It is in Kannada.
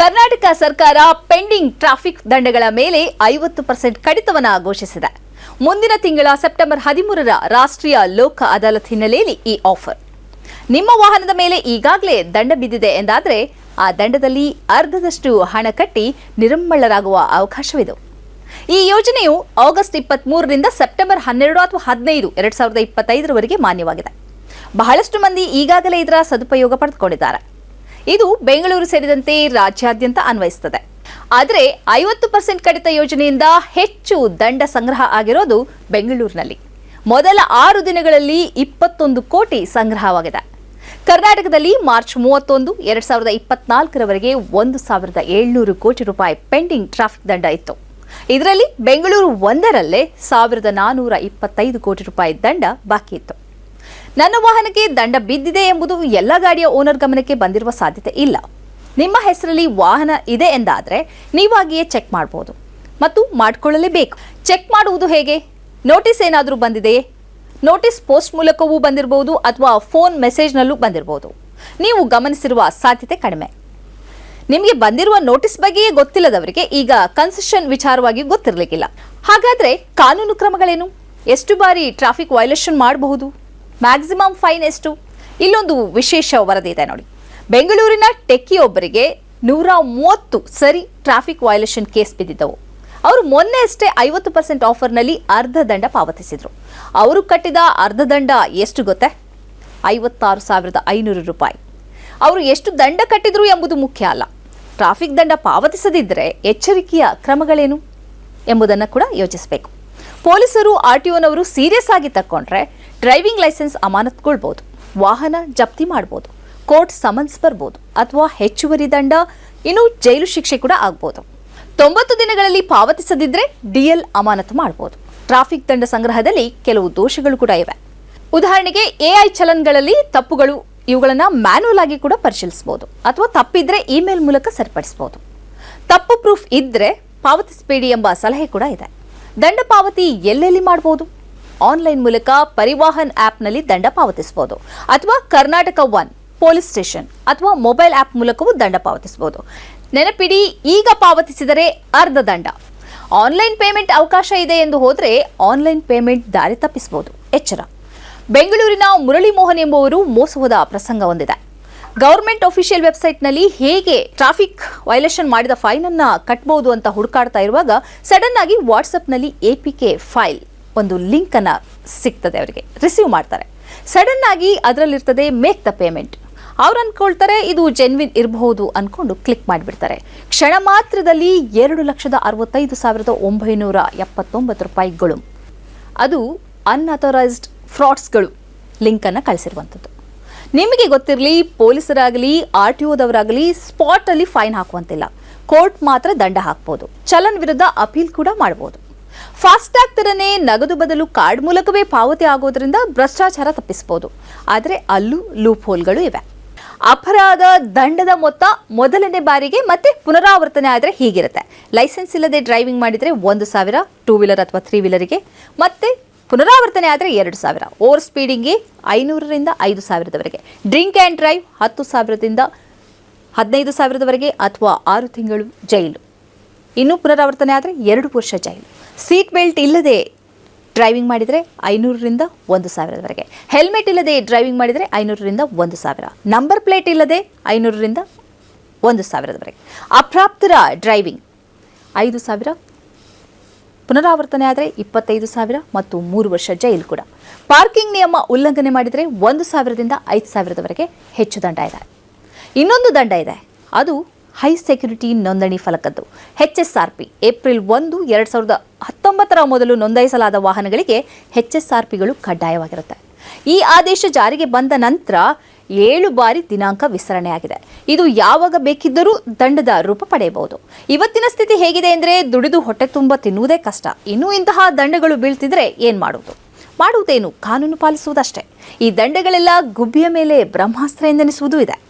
ಕರ್ನಾಟಕ ಸರ್ಕಾರ ಪೆಂಡಿಂಗ್ ಟ್ರಾಫಿಕ್ ದಂಡಗಳ ಮೇಲೆ ಐವತ್ತು ಪರ್ಸೆಂಟ್ ಕಡಿತವನ್ನು ಘೋಷಿಸಿದೆ. ಮುಂದಿನ ತಿಂಗಳ ಸೆಪ್ಟೆಂಬರ್ ಹದಿಮೂರರ ರಾಷ್ಟ್ರೀಯ ಲೋಕ ಅದಾಲತ್ ಹಿನ್ನೆಲೆಯಲ್ಲಿ ಈ ಆಫರ್. ನಿಮ್ಮ ವಾಹನದ ಮೇಲೆ ಈಗಾಗಲೇ ದಂಡ ಬಿದ್ದಿದೆ ಎಂದಾದರೆ ಆ ದಂಡದಲ್ಲಿ ಅರ್ಧದಷ್ಟು ಹಣ ಕಟ್ಟಿ ನಿರ್ಮಳರಾಗುವ ಅವಕಾಶವಿದೆ. ಈ ಯೋಜನೆಯು ಆಗಸ್ಟ್ ಇಪ್ಪತ್ತ್ ಮೂರರಿಂದ ಸೆಪ್ಟೆಂಬರ್ ಹನ್ನೆರಡು ಅಥವಾ ಹದಿನೈದು ಎರಡು ಸಾವಿರದ ಇಪ್ಪತ್ತೈದರವರೆಗೆ ಮಾನ್ಯವಾಗಿದೆ. ಬಹಳಷ್ಟು ಮಂದಿ ಈಗಾಗಲೇ ಇದರ ಸದುಪಯೋಗ ಪಡೆದುಕೊಂಡಿದ್ದಾರೆ. ಇದು ಬೆಂಗಳೂರು ಸೇರಿದಂತೆ ರಾಜ್ಯಾದ್ಯಂತ ಅನ್ವಯಿಸುತ್ತದೆ. ಆದರೆ ಐವತ್ತು ಪರ್ಸೆಂಟ್ ಕಡಿತ ಯೋಜನೆಯಿಂದ ಹೆಚ್ಚು ದಂಡ ಸಂಗ್ರಹ ಆಗಿರೋದು ಬೆಂಗಳೂರಿನಲ್ಲಿ. ಮೊದಲ ಆರು ದಿನಗಳಲ್ಲಿ ಇಪ್ಪತ್ತೊಂದು ಕೋಟಿ ಸಂಗ್ರಹವಾಗಿದೆ. ಕರ್ನಾಟಕದಲ್ಲಿ ಮಾರ್ಚ್ ಮೂವತ್ತೊಂದು ಎರಡ್ ಸಾವಿರದ ಇಪ್ಪತ್ನಾಲ್ಕರವರೆಗೆ ಒಂದು ಸಾವಿರದ ಏಳ್ನೂರು ಕೋಟಿ ರೂಪಾಯಿ ಪೆಂಡಿಂಗ್ ಟ್ರಾಫಿಕ್ ದಂಡ ಇತ್ತು. ಇದರಲ್ಲಿ ಬೆಂಗಳೂರು ಒಂದರಲ್ಲೇ ಸಾವಿರದ ನಾನೂರ ಇಪ್ಪತ್ತೈದು ಕೋಟಿ ರೂಪಾಯಿ ದಂಡ ಬಾಕಿ ಇತ್ತು. ನನ್ನ ವಾಹನಕ್ಕೆ ದಂಡ ಬಿದ್ದಿದೆ ಎಂಬುದು ಎಲ್ಲ ಗಾಡಿಯ ಓನರ್ ಗಮನಕ್ಕೆ ಬಂದಿರುವ ಸಾಧ್ಯತೆ ಇಲ್ಲ. ನಿಮ್ಮ ಹೆಸರಲ್ಲಿ ವಾಹನ ಇದೆ ಎಂದಾದರೆ ನೀವಾಗಿಯೇ ಚೆಕ್ ಮಾಡಬಹುದು ಮತ್ತು ಮಾಡಿಕೊಳ್ಳಲೇಬೇಕು. ಚೆಕ್ ಮಾಡುವುದು ಹೇಗೆ? ನೋಟಿಸ್ ಏನಾದರೂ ಬಂದಿದೆಯೇ? ನೋಟಿಸ್ ಪೋಸ್ಟ್ ಮೂಲಕವೂ ಬಂದಿರಬಹುದು ಅಥವಾ ಫೋನ್ ಮೆಸೇಜ್ನಲ್ಲೂ ಬಂದಿರಬಹುದು ನೀವು ಗಮನಿಸಿರುವ ಸಾಧ್ಯತೆ ಕಡಿಮೆ. ನಿಮಗೆ ಬಂದಿರುವ ನೋಟಿಸ್ ಬಗ್ಗೆಯೇ ಗೊತ್ತಿಲ್ಲದವರಿಗೆ ಈಗ ಕನ್ಸೆಷನ್ ವಿಚಾರವಾಗಿ ಗೊತ್ತಿರಲಿಕ್ಕಿಲ್ಲ. ಹಾಗಾದರೆ ಕಾನೂನು ಕ್ರಮಗಳೇನು? ಎಷ್ಟು ಬಾರಿ ಟ್ರಾಫಿಕ್ ವೈಲೇಷನ್ ಮಾಡಬಹುದು? ಮ್ಯಾಕ್ಸಿಮಮ್ ಫೈನ್ ಎಷ್ಟು? ಇಲ್ಲೊಂದು ವಿಶೇಷ ವರದಿ ಇದೆ ನೋಡಿ. ಬೆಂಗಳೂರಿನ ಟೆಕ್ಕಿಯೊಬ್ಬರಿಗೆ ನೂರ ಮೂವತ್ತು ಸರಿ ಟ್ರಾಫಿಕ್ ವಯೋಲೇಷನ್ ಕೇಸ್ ಬಿದ್ದಿದ್ದವು. ಅವರು ಮೊನ್ನೆ ಅಷ್ಟೇ ಐವತ್ತು ಪರ್ಸೆಂಟ್ ಆಫರ್ನಲ್ಲಿ ಅರ್ಧ ದಂಡ ಪಾವತಿಸಿದರು. ಅವರು ಕಟ್ಟಿದ ಅರ್ಧ ದಂಡ ಎಷ್ಟು ಗೊತ್ತೇ? ಐವತ್ತಾರು ಸಾವಿರದ ಐನೂರು ರೂಪಾಯಿ. ಅವರು ಎಷ್ಟು ದಂಡ ಕಟ್ಟಿದ್ರು ಎಂಬುದು ಮುಖ್ಯ ಅಲ್ಲ. ಟ್ರಾಫಿಕ್ ದಂಡ ಪಾವತಿಸದಿದ್ದರೆ ಎಚ್ಚರಿಕೆಯ ಕ್ರಮಗಳೇನು ಎಂಬುದನ್ನು ಕೂಡ ಯೋಚಿಸಬೇಕು. ಪೊಲೀಸರು ಆರ್ ಟಿ ಒನವರು ಸೀರಿಯಸ್ ಆಗಿ ತಕ್ಕೊಂಡ್ರೆ ಡ್ರೈವಿಂಗ್ ಲೈಸೆನ್ಸ್ ಅಮಾನತ್ಗೊಳ್ಬೋದು, ವಾಹನ ಜಪ್ತಿ ಮಾಡ್ಬೋದು, ಕೋರ್ಟ್ ಸಮನ್ಸ್ ಬರ್ಬೋದು ಅಥವಾ ಹೆಚ್ಚುವರಿ ದಂಡ, ಇನ್ನು ಜೈಲು ಶಿಕ್ಷೆ ಕೂಡ ಆಗ್ಬೋದು. ತೊಂಬತ್ತು ದಿನಗಳಲ್ಲಿ ಪಾವತಿಸದಿದ್ರೆ ಡಿಎಲ್ ಅಮಾನತು ಮಾಡಬಹುದು ಟ್ರಾಫಿಕ್ ದಂಡ ಸಂಗ್ರಹದಲ್ಲಿ ಕೆಲವು ದೋಷಗಳು ಕೂಡ ಇವೆ. ಉದಾಹರಣೆಗೆ ಎಐ ಚಲನ್ಗಳಲ್ಲಿ ತಪ್ಪುಗಳು ಇವುಗಳನ್ನು ಮ್ಯಾನುವಲ್ ಆಗಿ ಕೂಡ ಪರಿಶೀಲಿಸಬಹುದು ಅಥವಾ ತಪ್ಪಿದ್ರೆ ಇಮೇಲ್ ಮೂಲಕ ಸರಿಪಡಿಸಬಹುದು ತಪ್ಪು ಪ್ರೂಫ್ ಇದ್ರೆ ಪಾವತಿಸಬೇಡಿ ಎಂಬ ಸಲಹೆ ಕೂಡ ಇದೆ. ದಂಡ ಪಾವತಿ ಎಲ್ಲೆಲ್ಲಿ ಮಾಡಬಹುದು ಆನ್ಲೈನ್ ಮೂಲಕ ಪರಿವಾಹನ್ ಆಪ್ನಲ್ಲಿ ದಂಡ ಪಾವತಿಸಬಹುದು. ಅಥವಾ ಕರ್ನಾಟಕ ಒನ್ ಪೊಲೀಸ್ ಸ್ಟೇಷನ್ ಅಥವಾ ಮೊಬೈಲ್ ಆಪ್ ಮೂಲಕವೂ ದಂಡ ಪಾವತಿಸಬಹುದು. ನೆನಪಿಡಿ, ಈಗ ಪಾವತಿಸಿದರೆ ಅರ್ಧ ದಂಡ. ಆನ್ಲೈನ್ ಪೇಮೆಂಟ್ ಅವಕಾಶ ಇದೆ ಎಂದು ಹೋದರೆ ಆನ್ಲೈನ್ ಪೇಮೆಂಟ್ ದಾರಿ ತಪ್ಪಿಸಬಹುದು. ಎಚ್ಚರ. ಬೆಂಗಳೂರಿನ ಮುರಳಿ ಮೋಹನ್ ಎಂಬುವರು ಮೋಸ ಹೋದ ಪ್ರಸಂಗ ಹೊಂದಿದೆ. ಗೌರ್ಮೆಂಟ್ ಅಫಿಷಿಯಲ್ ವೆಬ್ಸೈಟ್ನಲ್ಲಿ ಹೇಗೆ ಟ್ರಾಫಿಕ್ ವೈಲೇಷನ್ ಮಾಡಿದ ಫೈನನ್ನು ಅನ್ನ ಕಟ್ಬಹುದು ಅಂತ ಹುಡುಕಾಡ್ತಾ ಇರುವಾಗ ಸಡನ್ ಆಗಿ ವಾಟ್ಸಪ್ನಲ್ಲಿ ಎ ಪಿ ಕೆ ಫೈಲ್ ಒಂದು ಲಿಂಕ್ ಅನ್ನ ಸಿಗ್ತದೆ ಅವರಿಗೆ. ರಿಸೀವ್ ಮಾಡ್ತಾರೆ. ಸಡನ್ ಆಗಿ ಅದರಲ್ಲಿರ್ತದೆ ಮೇಕ್ ದ ಪೇಮೆಂಟ್ ಅವ್ರು ಅಂದ್ಕೊಳ್ತಾರೆ ಇದು ಜೆನ್ವಿನ್ ಇರಬಹುದು ಅನ್ಕೊಂಡು ಕ್ಲಿಕ್ ಮಾಡಿಬಿಡ್ತಾರೆ. ಕ್ಷಣ ಮಾತ್ರದಲ್ಲಿ ಎರಡು ಲಕ್ಷದ ಅರವತ್ತೈದು ಸಾವಿರದ ಒಂಬೈನೂರ ಎಪ್ಪತ್ತೊಂಬತ್ತು ರೂಪಾಯಿಗಳು. ಅದು ಅನ್ಅಥರೈಸ್ಡ್ ಫ್ರಾಡ್ಸ್ಗಳು ಲಿಂಕನ್ನು ಕಳಿಸಿರುವಂಥದ್ದು. ನಿಮಗೆ ಗೊತ್ತಿರಲಿ, ಪೊಲೀಸರಾಗಲಿ, ಆರ್ ಟಿ ಒದವರಾಗಲಿ ಸ್ಪಾಟಲ್ಲಿ ಫೈನ್ ಹಾಕುವಂತಿಲ್ಲ. ಕೋರ್ಟ್ ಮಾತ್ರ ದಂಡ ಹಾಕ್ಬೋದು. ಚಲನ್ ವಿರುದ್ಧ ಅಪೀಲ್ ಕೂಡ ಮಾಡ್ಬೋದು. ಫಾಸ್ಟ್ಯಾಗ್ ಥರನೇ ನಗದು ಬದಲು ಕಾರ್ಡ್ ಮೂಲಕವೇ ಪಾವತಿ ಆಗೋದ್ರಿಂದ ಭ್ರಷ್ಟಾಚಾರ ತಪ್ಪಿಸಬಹುದು ಆದರೆ ಅಲ್ಲೂ ಲೂಪ್ ಹೋಲ್ಗಳು ಇವೆ. ಅಪರಾಧ ದಂಡದ ಮೊತ್ತ ಮೊದಲನೇ ಬಾರಿಗೆ ಮತ್ತೆ ಪುನರಾವರ್ತನೆ ಆದರೆ ಹೀಗಿರುತ್ತೆ. ಲೈಸೆನ್ಸ್ ಇಲ್ಲದೆ ಡ್ರೈವಿಂಗ್ ಮಾಡಿದರೆ ಒಂದು ಸಾವಿರ ಟೂ ವೀಲರ್ ಅಥವಾ ತ್ರೀ ವೀಲರಿಗೆ ಮತ್ತೆ ಪುನರಾವರ್ತನೆ ಆದರೆ ಎರಡು ಸಾವಿರ. ಓವರ್ ಸ್ಪೀಡಿಂಗ್ಗೆ ಐನೂರರಿಂದ ಐದು ಸಾವಿರದವರೆಗೆ. ಡ್ರಿಂಕ್ ಆ್ಯಂಡ್ ಡ್ರೈವ್ ಹತ್ತು ಸಾವಿರದಿಂದ ಹದಿನೈದು ಸಾವಿರದವರೆಗೆ ಅಥವಾ ಆರು ತಿಂಗಳು ಜೈಲು. ಇನ್ನೂ ಪುನರಾವರ್ತನೆ ಆದರೆ ಎರಡು ವರ್ಷ ಜೈಲು. ಸೀಟ್ ಬೆಲ್ಟ್ ಇಲ್ಲದೆ ಡ್ರೈವಿಂಗ್ ಮಾಡಿದರೆ ಐನೂರರಿಂದ ಒಂದು ಸಾವಿರದವರೆಗೆ. ಹೆಲ್ಮೆಟ್ ಇಲ್ಲದೆ ಡ್ರೈವಿಂಗ್ ಮಾಡಿದರೆ ಐನೂರರಿಂದ ಒಂದು ಸಾವಿರ. ನಂಬರ್ ಪ್ಲೇಟ್ ಇಲ್ಲದೆ ಐನೂರರಿಂದ ಒಂದು ಸಾವಿರದವರೆಗೆ. ಅಪ್ರಾಪ್ತರ ಡ್ರೈವಿಂಗ್ ಐದು ಸಾವಿರ. ಪುನರಾವರ್ತನೆ ಆದರೆ ಇಪ್ಪತ್ತೈದು ಸಾವಿರ ಮತ್ತು ಮೂರು ವರ್ಷ ಜೈಲು ಕೂಡ. ಪಾರ್ಕಿಂಗ್ ನಿಯಮ ಉಲ್ಲಂಘನೆ ಮಾಡಿದರೆ ಒಂದು ಸಾವಿರದಿಂದ ಐದು ಸಾವಿರದವರೆಗೆ ಹೆಚ್ಚು ದಂಡ ಇದೆ. ಇನ್ನೊಂದು ದಂಡ ಇದೆ. ಅದು ಹೈ ಸೆಕ್ಯುರಿಟಿ ನೋಂದಣಿ ಫಲಕದ್ದು. H S R P, April ಒಂದು, ಎರಡು ಸಾವಿರದ ಹತ್ತೊಂಬತ್ತರ ಮೊದಲು ನೋಂದಾಯಿಸಲಾದ ವಾಹನಗಳಿಗೆ ಹೆಚ್ ಎಸ್ ಆರ್ ಪಿಗಳು ಕಡ್ಡಾಯವಾಗಿರುತ್ತೆ. ಈ ಆದೇಶ ಜಾರಿಗೆ ಬಂದ ನಂತರ ಏಳು ಬಾರಿ ದಿನಾಂಕ ವಿಸ್ತರಣೆಯಾಗಿದೆ ಇದು ಯಾವಾಗ ಬೇಕಿದ್ದರೂ ದಂಡದ ರೂಪ ಪಡೆಯಬಹುದು. ಇವತ್ತಿನ ಸ್ಥಿತಿ ಹೇಗಿದೆ ಅಂದರೆ ದುಡಿದು ಹೊಟ್ಟೆ ತುಂಬ ತಿನ್ನುವುದೇ ಕಷ್ಟ. ಇನ್ನೂ ಇಂತಹ ದಂಡಗಳು ಬೀಳ್ತಿದ್ರೆ ಏನು ಮಾಡುವುದು? ಮಾಡುವುದೇನು? ಕಾನೂನು ಪಾಲಿಸುವುದಷ್ಟೇ. ಈ ದಂಡಗಳೆಲ್ಲ ಗುಬ್ಬಿಯ ಮೇಲೆ ಬ್ರಹ್ಮಾಸ್ತ್ರ ಎಂದೆನಿಸುವುದೂ ಇದೆ.